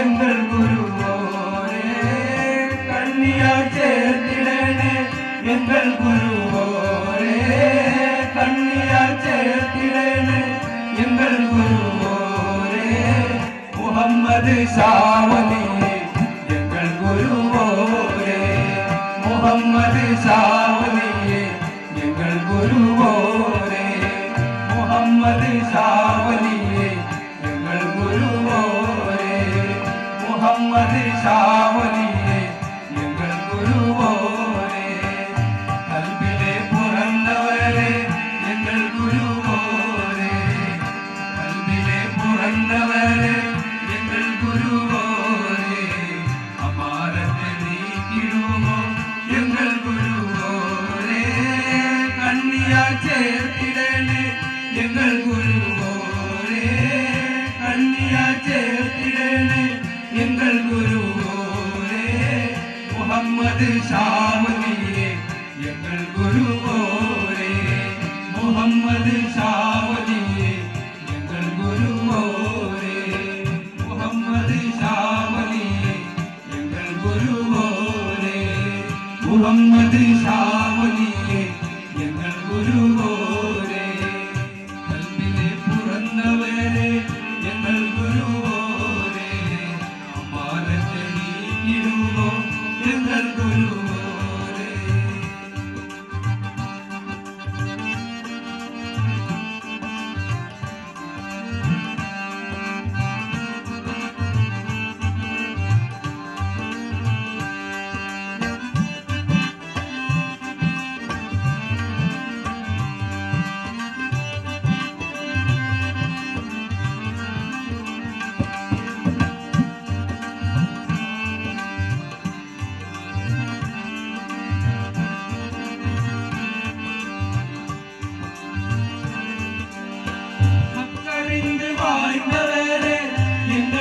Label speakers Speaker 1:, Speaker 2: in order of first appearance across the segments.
Speaker 1: തിരുങ്ങൾ ഗുരുവോരെ കണ്ണിയാ ചേർത്തിടണേ. എങ്കൾ ഗുരുവോരെ കണ്ണിയാ ചേർത്തിടണേ. എങ്കൾ ഗുരുവോരെ മുഹമ്മദ് സാവലിയെ എങ്കൾ ഗുരുവോരെ മുഹമ്മദ് സാവലിയെ എങ്കൾ ഗുരുവോരെ മുഹമ്മദ് സാ ഷാവലിയെ എങ്ങൾ ഗുരുവോരേ കൽബിലെ പുറന്നവരെ എങ്ങൾ ഗുരുവോരേ കൽബിലെ പുറന്നവരെ എങ്ങൾ ഗുരുവോരേ അപാരത്തെ നീക്കിടുമോ എങ്ങൾ ഗുരുവോരേ കണ്ണിയാ ചേർത്തിടണേ എങ്ങൾ മുഹമ്മദ് ഷാവലിയെ എങ്ങൾ ഗുരുവോരേ മുഹമ്മദ് ഷാവലിയെ എങ്ങൾ ഗുരുവോരേ മുഹമ്മദ് ഷാവലിയെ എങ്ങൾ ഗുരുവോരേ മുഹമ്മദ് ഷാവലിയെ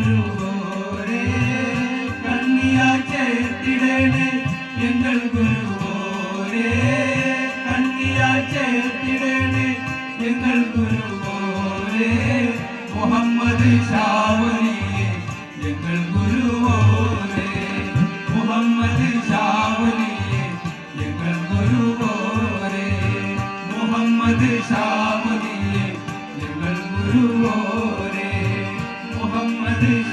Speaker 1: എങ്ങൾ ഗുരുവോരേ കണ്ണിയാ ചേർത്തിടണേ എങ്ങൾ ഗുരുവോരേ കണ്ണിയാ ചേർത്തിടണേ എങ്ങൾ ഗുരുവോരേ മുഹമ്മദ് ഷാവലിയെ എങ്ങൾ ഗുരുവോരേ മുഹമ്മദ് ഷാവലിയെ എങ്ങൾ ഗുരുവോരേ മുഹമ്മദ് ഷാവലിയെ എങ്ങൾ ഗുരുവോരേ മുഹമ്മദ്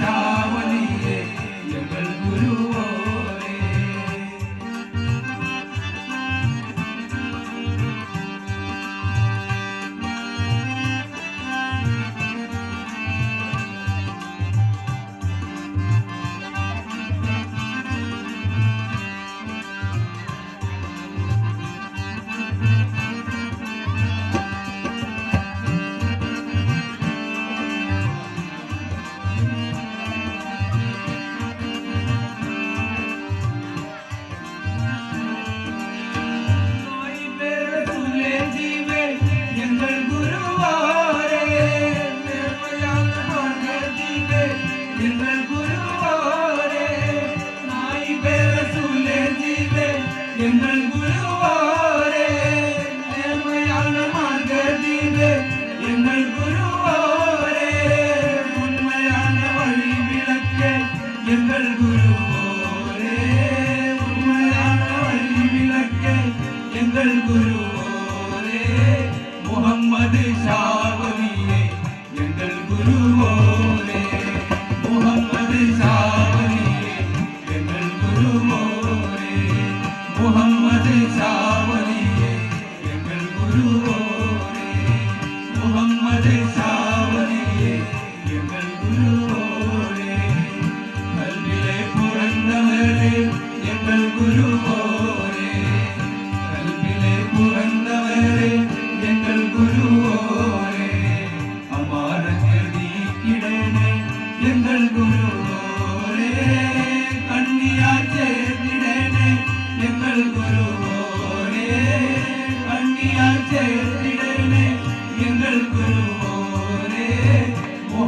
Speaker 1: Hallelujah.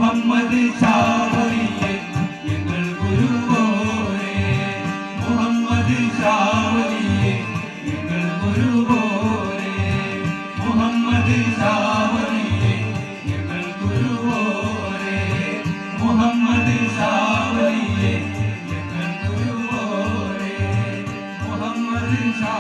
Speaker 1: മുഹമ്മദ് ഷാവലിയെ ഞങ്ങൾ ഗുരുവോരെ മുഹമ്മദ് ഷാവലിയെ ഞങ്ങൾ ഗുരുവോരെ മുഹമ്മദ് ഷാവലിയെ ഞങ്ങൾ ഗുരുവോരെ മുഹമ്മദ് ഷാവലിയെ ഞങ്ങൾ ഗുരുവോരെ മുഹമ്മദ് ഷാ